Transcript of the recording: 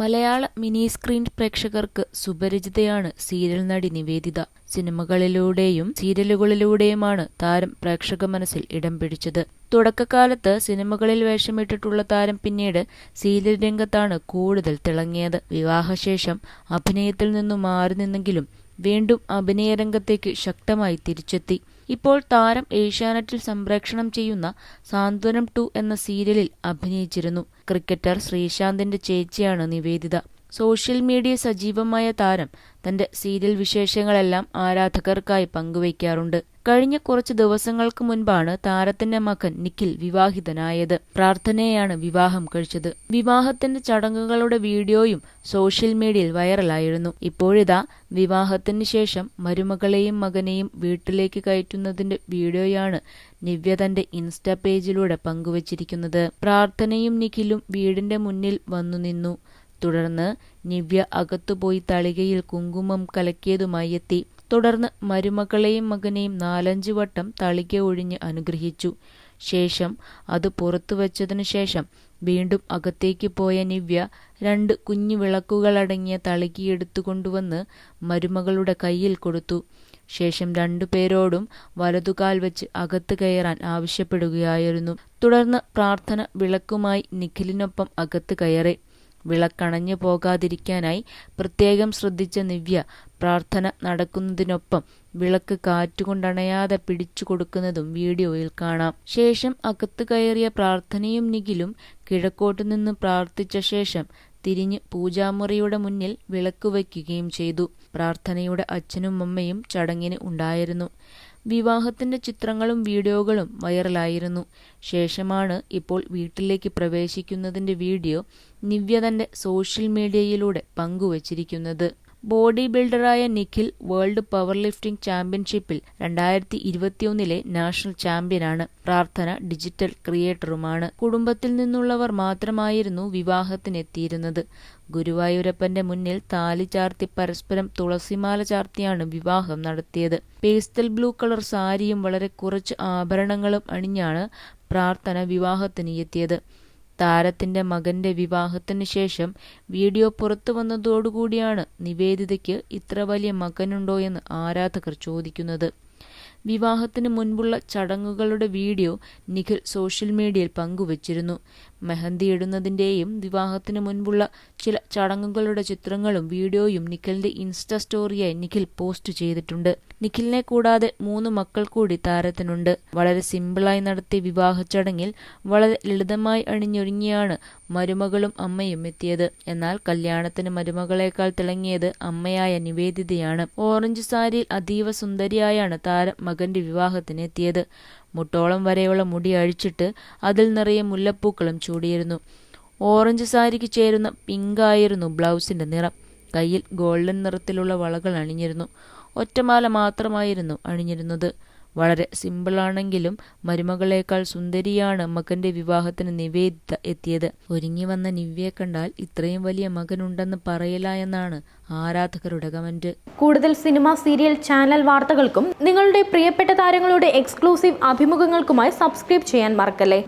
മലയാള mini screen പ്രേക്ഷകർക്ക് സുപരിചിതയാണ് serial നടി നിവേദിത. സിനിമകളിലൂടെയും സീരിയലുകളിലൂടെയുമാണ് താരം പ്രേക്ഷക മനസ്സിൽ ഇടം പിടിച്ചത്. തുടക്കകാലത്ത് സിനിമകളിൽ വേഷമിട്ടിട്ടുള്ള താരം പിന്നീട് സീരിയൽ രംഗത്താണ് കൂടുതൽ തിളങ്ങിയത്. വിവാഹശേഷം അഭിനയത്തിൽ നിന്നും മാറി നിന്നെങ്കിലും വീണ്ടും അഭിനയരംഗത്തേക്ക് ശക്തമായി തിരിച്ചെത്തി. ഇപ്പോൾ താരം ഏഷ്യാനെറ്റിൽ സംപ്രേക്ഷണം ചെയ്യുന്ന സാന്ത്വനം ടു എന്ന സീരിയലിൽ അഭിനയിച്ചിരുന്നു. ക്രിക്കറ്റർ ശ്രീശാന്തിന്റെ ചേച്ചിയാണ് നിവേദിത. സോഷ്യൽ മീഡിയ സജീവമായ താരം തന്റെ സീരിയൽ വിശേഷങ്ങളെല്ലാം ആരാധകർക്കായി പങ്കുവയ്ക്കാറുണ്ട്. കഴിഞ്ഞ കുറച്ച് ദിവസങ്ങൾക്ക് മുൻപാണ് താരത്തിന്റെ മകൻ നിഖിൽ വിവാഹിതനായത്. പ്രാർത്ഥനയാണ് വിവാഹം കഴിച്ചത്. വിവാഹത്തിന്റെ ചടങ്ങുകളുടെ വീഡിയോയും സോഷ്യൽ മീഡിയയിൽ വൈറലായിരുന്നു. ഇപ്പോഴിതാ വിവാഹത്തിന് ശേഷം മരുമകളെയും മകനെയും വീട്ടിലേക്ക് കയറ്റുന്നതിന്റെ വീഡിയോയാണ് നിവ്യ തന്റെ ഇൻസ്റ്റാ പേജിലൂടെ പങ്കുവച്ചിരിക്കുന്നത്. പ്രാർത്ഥനയും നിഖിലും വീടിന്റെ മുന്നിൽ വന്നു നിന്നു. തുടർന്ന് നിവ്യ അകത്തുപോയി തളികയിൽ കുങ്കുമം കലക്കിയതുമായി എത്തി. തുടർന്ന് മരുമകളെയും മകനെയും നാലഞ്ചു വട്ടം തളിക ഒഴിഞ്ഞ് അനുഗ്രഹിച്ചു. ശേഷം അത് പുറത്തു വച്ചതിനു ശേഷം വീണ്ടും അകത്തേക്ക് പോയ നിവ്യ രണ്ട് കുഞ്ഞു വിളക്കുകളടങ്ങിയ തളികയെടുത്തു കൊണ്ടുവന്ന് മരുമകളുടെ കയ്യിൽ കൊടുത്തു. ശേഷം രണ്ടുപേരോടും വലതുകാൽ വെച്ച് അകത്ത് കയറാൻ ആവശ്യപ്പെടുകയായിരുന്നു. തുടർന്ന് പ്രാർത്ഥന വിളക്കുമായി നിഖിലിനൊപ്പം അകത്ത് കയറി. വിളക്കണഞ്ഞു പോകാതിരിക്കാനായി പ്രത്യേകം ശ്രദ്ധിച്ച നിവ്യ പ്രാർത്ഥന നടക്കുന്നതിനൊപ്പം വിളക്ക് കാറ്റുകൊണ്ടണയാതെ പിടിച്ചു കൊടുക്കുന്നതും വീഡിയോയിൽ കാണാം. ശേഷം അകത്ത് കയറിയ പ്രാർത്ഥനയും നിഖിലും കിഴക്കോട്ടു നിന്ന് പ്രാർത്ഥിച്ച ശേഷം തിരിഞ്ഞ് പൂജാമുറിയുടെ മുന്നിൽ വിളക്ക് വയ്ക്കുകയും ചെയ്തു. പ്രാർത്ഥനയുടെ അച്ഛനും അമ്മയും ചടങ്ങിന് ഉണ്ടായിരുന്നു. വിവാഹത്തിന്റെ ചിത്രങ്ങളും വീഡിയോകളും വൈറലായിരുന്നു. ശേഷമാണ് ഇപ്പോൾ വീട്ടിലേക്ക് പ്രവേശിക്കുന്നതിന്റെ വീഡിയോ നിവ്യ തന്റെ സോഷ്യൽ മീഡിയയിലൂടെ പങ്കുവച്ചിരിക്കുന്നത്. ബോഡി ബിൽഡറായ നിഖിൽ വേൾഡ് പവർ ലിഫ്റ്റിംഗ് ചാമ്പ്യൻഷിപ്പിൽ രണ്ടായിരത്തി ഇരുപത്തിയൊന്നിലെ നാഷണൽ ചാമ്പ്യനാണ്. പ്രാർത്ഥന ഡിജിറ്റൽ ക്രിയേറ്ററുമാണ്. കുടുംബത്തിൽ നിന്നുള്ളവർ മാത്രമായിരുന്നു വിവാഹത്തിനെത്തിയിരുന്നത്. ഗുരുവായൂരപ്പന്റെ മുന്നിൽ താലി ചാർത്തി പരസ്പരം തുളസിമാല ചാർത്തിയാണ് വിവാഹം നടത്തിയത്. പേസ്റ്റൽ ബ്ലൂ കളർ സാരിയും വളരെ കുറച്ച് ആഭരണങ്ങളും അണിഞ്ഞാണ് പ്രാർത്ഥന വിവാഹത്തിന് എത്തിയത് താരത്തിന്റെ മകന്റെ വിവാഹത്തിന് ശേഷം വീഡിയോ പുറത്തു വന്നതോടുകൂടിയാണ് നിവേദിതയ്ക്ക് ഇത്ര വലിയ മകനുണ്ടോ എന്ന് ആരാധകർ ചോദിക്കുന്നത്. വിവാഹത്തിന് മുൻപുള്ള ചടങ്ങുകളുടെ വീഡിയോ നിഖിൽ സോഷ്യൽ മീഡിയയിൽ പങ്കുവച്ചിരുന്നു. മെഹന്തി ഇടുന്നതിന്റെയും വിവാഹത്തിന് മുൻപുള്ള ചില ചടങ്ങുകളുടെ ചിത്രങ്ങളും വീഡിയോയും നിഖിലിന്റെ ഇൻസ്റ്റ സ്റ്റോറിയായി നിഖിൽ പോസ്റ്റ് ചെയ്തിട്ടുണ്ട്. നിഖിലിനെ കൂടാതെ മൂന്ന് മക്കൾ കൂടി താരത്തിനുണ്ട്. വളരെ സിമ്പിളായി നടത്തിയ വിവാഹ ചടങ്ങിൽ വളരെ ലളിതമായി അണിഞ്ഞൊരുങ്ങിയാണ് മരുമകളും അമ്മയും എത്തിയത്. എന്നാൽ കല്യാണത്തിന് മരുമകളേക്കാൾ തിളങ്ങിയത് അമ്മയായ നിവേദിതയാണ്. ഓറഞ്ച് സാരിയിൽ അതീവ സുന്ദരിയായാണ് താരം മകന്റെ വിവാഹത്തിന് എത്തിയത്. മുട്ടോളം വരെയുള്ള മുടി അഴിച്ചിട്ട് അതിൽ നിറയെ മുല്ലപ്പൂക്കളും ചൂടിയിരുന്നു. ഓറഞ്ച് സാരിക്ക് ചേരുന്ന പിങ്കായിരുന്നു ബ്ലൗസിന്റെ നിറം. കയ്യിൽ ഗോൾഡൻ നിറത്തിലുള്ള വളകൾ അണിഞ്ഞിരുന്നു. ഒറ്റമാല മാത്രമായിരുന്നു അണിഞ്ഞിരുന്നത്. വളരെ സിമ്പിളാണെങ്കിലും മരുമകളേക്കാൾ സുന്ദരിയാണ് മകന്റെ വിവാഹത്തിന് നിവേദിത എത്തിയത്. ഒരുങ്ങി വന്ന നിവ്യയെ കണ്ടാൽ ഇത്രയും വലിയ മകനുണ്ടെന്ന് പറയില്ല എന്നാണ് ആരാധകരുടെ കമന്റ്. കൂടുതൽ സിനിമ സീരിയൽ ചാനൽ വാർത്തകൾക്കും നിങ്ങളുടെ പ്രിയപ്പെട്ട താരങ്ങളുടെ എക്സ്ക്ലൂസീവ് അഭിമുഖങ്ങൾക്കുമായി സബ്സ്ക്രൈബ് ചെയ്യാൻ മറക്കല്ലേ?